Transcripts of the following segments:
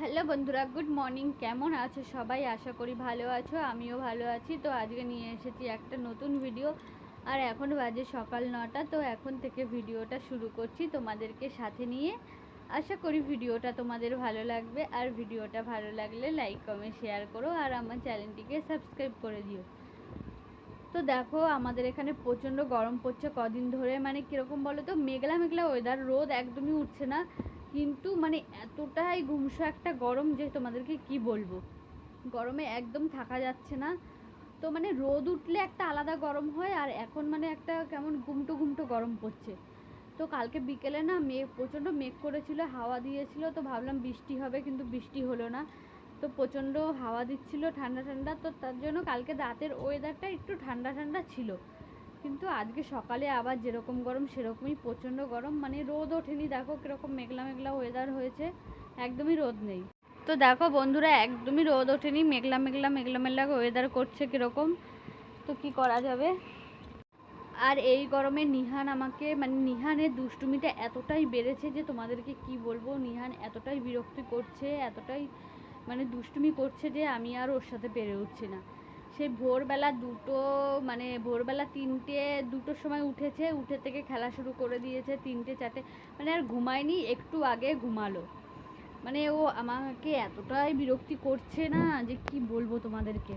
Hello বন্ধুরা, good morning. কেমন আছো সবাই? আশা করি ভালো আছো, আমিও ভালো আছি। তো আজকে নিয়ে এসেছি একটা নতুন ভিডিও। আর এখন বাজে সকাল নটা, তো এখন থেকে ভিডিওটা শুরু করছি তোমাদেরকে সাথে নিয়ে। আশা করি ভিডিওটা তোমাদের ভালো লাগবে। আর ভিডিওটা ভালো লাগলে লাইক, কমেন্ট, শেয়ার করো। আর আমার চ্যানেলটিকে সাবস্ক্রাইব করে দিও। তো দেখো, আমাদের এখানে প্রচণ্ড গরম পড়ছে কদিন ধরে। মানে কীরকম বলো তো মেঘলা মেঘলা ওয়েদার রোদ একদমই উঠছে না। কিন্তু মানে এতটাই গুমসো একটা গরম যে তোমাদেরকে কি বলব? গরমে একদম থাকা যাচ্ছে না। তো মানে রোদ উঠলে একটা আলাদা গরম হয় আর এখন মানে একটা কেমন ঘুমটো ঘুমটো গরম পড়ছে। তো কালকে বিকেলে না মেঘ প্রচণ্ড মেঘ করেছিল, হাওয়া দিয়েছিল, তো ভাবলাম বৃষ্টি হবে কিন্তু বৃষ্টি হলো না। তো প্রচণ্ড হাওয়া দিচ্ছিল ঠান্ডা ঠান্ডা, তো তার জন্য কালকে রাতের ওয়েদারটা একটু ঠান্ডা ঠান্ডা ছিল। কিন্তু আজকে সকালে আবার যেরকম গরম, সেরকমই প্রচণ্ড গরম। মানে রোদ ওঠেনি, দেখো কীরকম মেঘলা মেঘলা ওয়েদার হয়েছে। একদমই রোদ নেই। তো দেখো বন্ধুরা, একদমই রোদ ওঠেনি, মেঘলা মেঘলা মেঘলা মেঘলা ওয়েদার করছে কীরকম। তো কি করা যাবে? আর এই গরমে নিহান আমাকে মানে নিহানের দুষ্টুমিটা এতটাই বেড়েছে যে তোমাদেরকে কি বলব? নিহান এতটাই বিরক্তি করছে, এতটাই মানে দুষ্টুমি করছে যে আমি আর ওর সাথে পেরে উঠছি না। সে ভোরবেলা দুটো মানে ভোরবেলা তিনটে, দুটোর সময় উঠেছে, উঠে থেকে খেলা শুরু করে দিয়েছে তিনটে, চারটে মানে আর ঘুমায়নি, একটু আগে ঘুমালো। মানে ও আমাকে এতটাই বিরক্তি করছে না যে কি বলব তোমাদেরকে।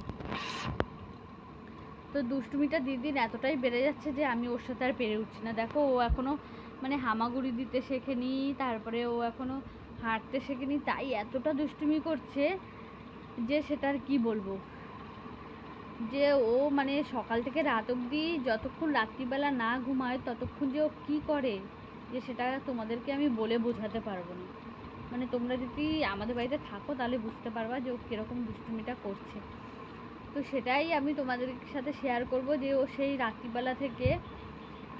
তো দুষ্টুমিটা দিদির এতটাই বেড়ে যাচ্ছে যে আমি ওর সাথে আর পেরে উঠছি না। দেখো, ও এখনও মানে হামাগুড়ি দিতে শেখেনি, তারপরে ও এখনও হাঁটতে শেখেনি, তাই এতটা দুষ্টুমি করছে যে সেটার কি বলব? যে ও মানে সকাল থেকে রাত অবধি যতক্ষণ রাত্রিবেলা না ঘুমায়, ততক্ষণ যে ও কী করে, যে সেটা তোমাদেরকে আমি বলে বোঝাতে পারব না। মানে তোমরা যদি আমাদের বাড়িতে থাকো, তাহলে বুঝতে পারবা যে ও কীরকম দুষ্টুমিটা করছে। তো সেটাই আমি তোমাদের সাথে শেয়ার করব যে ও সেই রাত্রিবেলা থেকে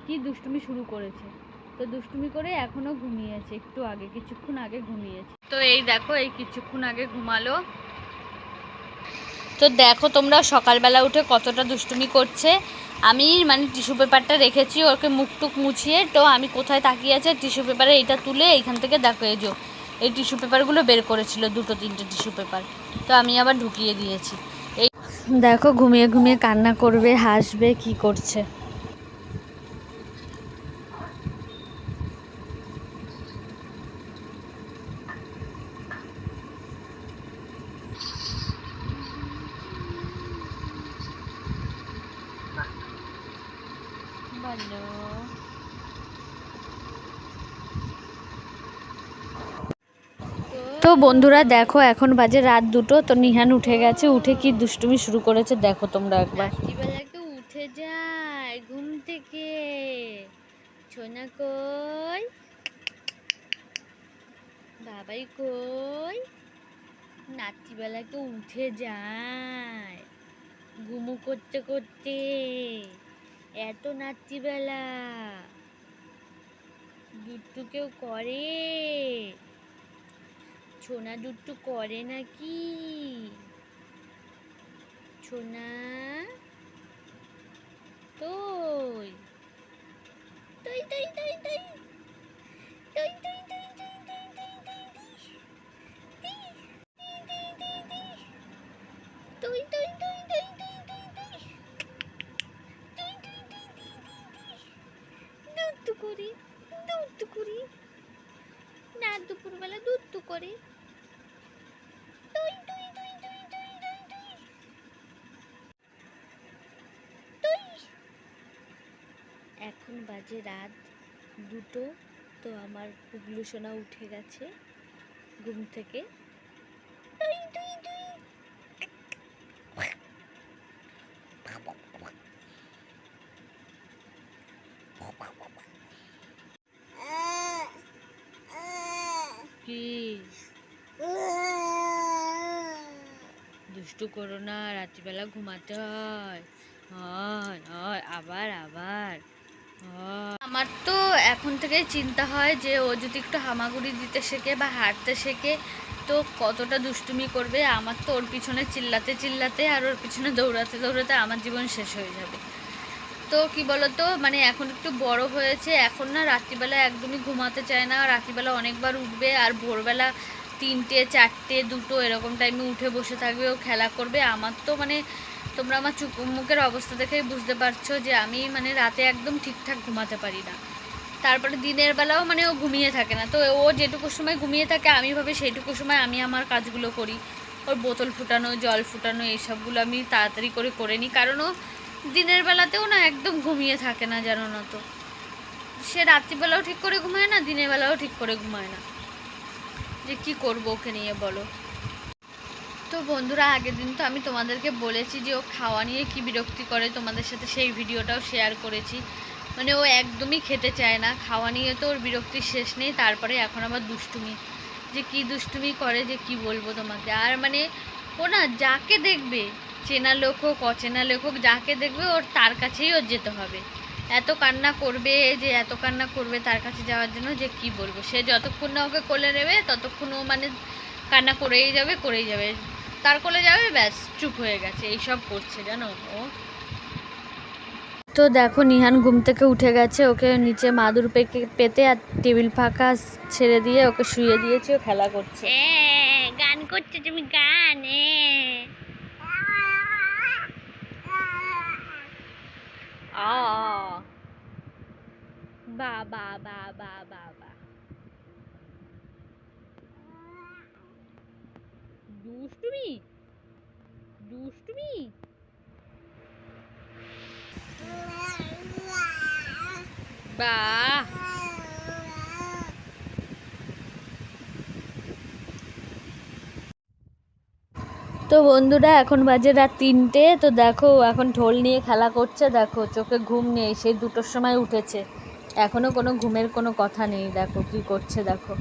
কি দুষ্টুমি শুরু করেছে। তো দুষ্টুমি করে এখনও ঘুমিয়েছে, একটু আগে, কিছুক্ষণ আগে ঘুমিয়েছে। তো এই দেখো, এই কিছুক্ষণ আগে ঘুমালো। তো দেখো তোমরা সকালবেলা উঠে কতটা দুষ্টুমি করছে। আমি মানে টিস্যু পেপারটা রেখেছি, ওকে মুখটুক মুছিয়ে, তো আমি কোথায় তাকিয়ে আছে টিস্যু পেপারে এটা তুলে এইখান থেকে দেখো এই যে, এই টিস্যু পেপারগুলো বের করেছিল, দুটো তিনটে টিস্যু পেপার তো আমি আবার ঢুকিয়ে দিয়েছি। এই দেখো, ঘুমিয়ে ঘুমিয়ে কান্না করবে, হাসবে, কি করছে? বলো। তো বন্ধুরা দেখো, এখন বাজে রাত দুটো, তো নিহান উঠে গেছে, উঠে কি দুষ্টুমি শুরু করেছে দেখো তোমরা একবার। উঠে যায় ঘুম থেকে। সোনা কই? বাবাই কই? রাত্রিবেলাকে উঠে যায় ঘুমু করতে করতে। এত রাত্রিবেলা দুট্টু কেউ করে ছোনা দুট্টু করে নাকি ছোনা তুই তুই তুই তুই তুই তুই তুই তুই তুই তুই তুই তুই তুই তুই তুই তুই করি, দুধ করি। না দুপুরবেলা দুধ করি। এখন বাজে রাত দুটো, তো আমার পুগলু সোনা উঠে গেছে ঘুম থেকে তুই তুই তুই কি দুষ্টু করো না, রাত্রিবেলা ঘুমাতে হয়। হয় আবার আবার। আমার তো এখন থেকে চিন্তা হয় যে ও যদি একটু হামাগুড়ি দিতে শেখে বা হাঁটতে শেখে, তো কতটা দুষ্টুমি করবে? আমার তো ওর পিছনে চিল্লাতে চিল্লাতে আর ওর পিছনে দৌড়াতে দৌড়াতে আমার জীবন শেষ হয়ে যাবে। তো কি বলতো মানে এখন একটু বড় হয়েছে, এখন না রাত্রিবেলা একদমই ঘুমাতে চায় না, রাত্রিবেলা অনেকবার উঠবে আর ভোরবেলা তিনটে, চারটে, দুটো এরকম টাইমে উঠে বসে থাকবে, ও খেলা করবে। আমার তো মানে তোমরা আমার চুপ মুখের অবস্থা দেখেই বুঝতে পারছ যে আমি মানে রাতে একদম ঠিকঠাক ঘুমাতে পারি না। তারপরে দিনের বেলাও মানে ও ঘুমিয়ে থাকে না। তো ও যেটুকু সময় ঘুমিয়ে থাকে, আমি ভাবে সেইটুকু সময় আমি আমার কাজগুলো করি। ওর বোতল ফুটানো, জল ফুটানো, এইসবগুলো আমি তাড়াতাড়ি করে করে নিই। কারণ ও দিনের বেলাতেও না একদম ঘুমিয়ে থাকে না জানো না তো। সে রাত্রিবেলাও ঠিক করে ঘুমায় না, দিনের বেলাও ঠিক করে ঘুমায় না। যে কি করব ওকে নিয়ে বলো। তো বন্ধুরা, আগের দিন তো আমি তোমাদেরকে বলেছি যে ও খাওয়া নিয়ে কি বিরক্তি করে, তোমাদের সাথে সেই ভিডিওটাও শেয়ার করেছি। মানে ও একদমই খেতে চায় না, খাওয়া নিয়ে তো ওর বিরক্তির শেষ নেই, তারপরে এখন আবার দুষ্টুমি। যে কি দুষ্টুমি করে, যে কি বলব তোমাকে? আর মানে ও না যাকে দেখবে চেনা লোক হোক, অচেনা লোক হোক, যাকে দেখবে ওর তার কাছেই ওর যেতে হবে। এত কান্না করবে যে, এত কান্না করবে তার কাছে যাওয়ার জন্য যে কি বলব? সে যতক্ষণ না ওকে কোলে নেবে, ততক্ষণ ও মানে কান্না করেই যাবে করেই যাবে। তার কোলে যাবে, ব্যাস, চুপ হয়ে গেছে। এইসব করছে জানো ও। তো দেখো, নিহান ঘুম থেকে উঠে গেছে। ওকে নিচে মাদুর পেকে পেতে আর টেবিল ফাঁকা ছেড়ে দিয়ে ওকে শুয়ে দিয়েছে, ও খেলা করছে। গান করছে তুমি, গান বা বা বা বা বা বা। বাহ। তো বন্ধুরা, এখন বাজে রাত তিনটে। তো দেখো, এখন ঢোল নিয়ে খেলা করছে। দেখো, চোখে ঘুম নেই। সেই দুটোর সময় উঠেছে। এখনও কোনো ঘুমের কোনো কথা নেই। দেখো, কি করছে, দেখো।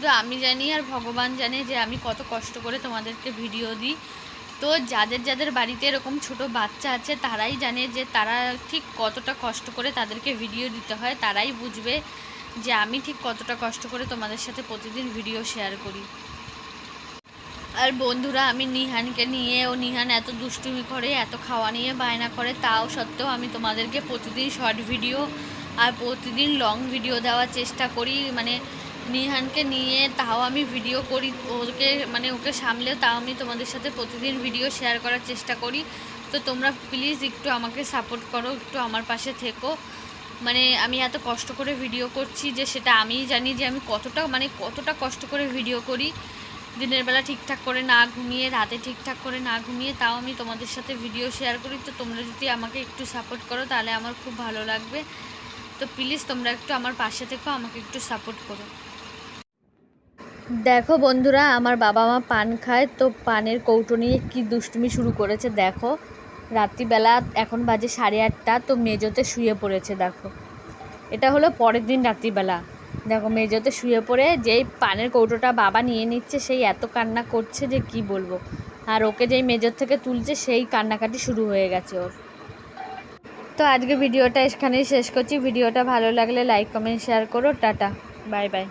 শুধু আমি জানি আর ভগবান জানে যে আমি কত কষ্ট করে তোমাদেরকে ভিডিও দিই। তো যাদের যাদের বাড়িতে এরকম ছোট বাচ্চা আছে, তারাই জানে যে তারা ঠিক কতটা কষ্ট করে তাদেরকে ভিডিও দিতে হয়। তারাই বুঝবে যে আমি ঠিক কতটা কষ্ট করে তোমাদের সাথে প্রতিদিন ভিডিও শেয়ার করি। আর বন্ধুরা, আমি নিহানকে নিয়ে, ও নিহান এত দুষ্টুমি করে, এত খাওয়া নিয়ে বায়না করে, তাও সত্ত্বেও আমি তোমাদেরকে প্রতিদিন শর্ট ভিডিও আর প্রতিদিন লং ভিডিও দেওয়ার চেষ্টা করি। মানে নিহানকে নিয়ে তাও আমি ভিডিও করি, ওকে মানে ওকে সামলেও তাও আমি তোমাদের সাথে প্রতিদিন ভিডিও শেয়ার করার চেষ্টা করি। তো তোমরা প্লিজ একটু আমাকে সাপোর্ট করো, একটু আমার পাশে থেকো। মানে আমি এত কষ্ট করে ভিডিও করছি যে সেটা আমিই জানি যে আমি কতটা মানে কতটা কষ্ট করে ভিডিও করি। দিনের বেলা ঠিকঠাক করে না ঘুমিয়ে, রাতে ঠিকঠাক করে না ঘুমিয়ে তাও আমি তোমাদের সাথে ভিডিও শেয়ার করি। তো তোমরা যদি আমাকে একটু সাপোর্ট করো তাহলে আমার খুব ভালো লাগবে। তো প্লিজ তোমরা একটু আমার পাশে থেকো, আমাকে একটু সাপোর্ট করো। দেখো বন্ধুরা, আমার বাবা মা পান খায়, তো পানের কৌটো নিয়ে কী দুষ্টুমি শুরু করেছে দেখো। রাত্রিবেলা এখন বাজে সাড়ে আটটা, তো মেজোতে শুয়ে পড়েছে দেখো। এটা হলো পরের দিন রাত্রিবেলা। দেখো মেজোতে শুয়ে পড়ে যেই পানের কৌটোটা বাবা নিয়ে নিচ্ছে, সেই এত কান্না করছে যে কি বলব। আর ওকে যেই মেজর থেকে তুলছে, সেই কান্নাকাটি শুরু হয়ে গেছে ওর। তো আজকে ভিডিওটা এখানেই শেষ করছি। ভিডিওটা ভালো লাগলে লাইক, কমেন্ট, শেয়ার করো। Tata, bye by.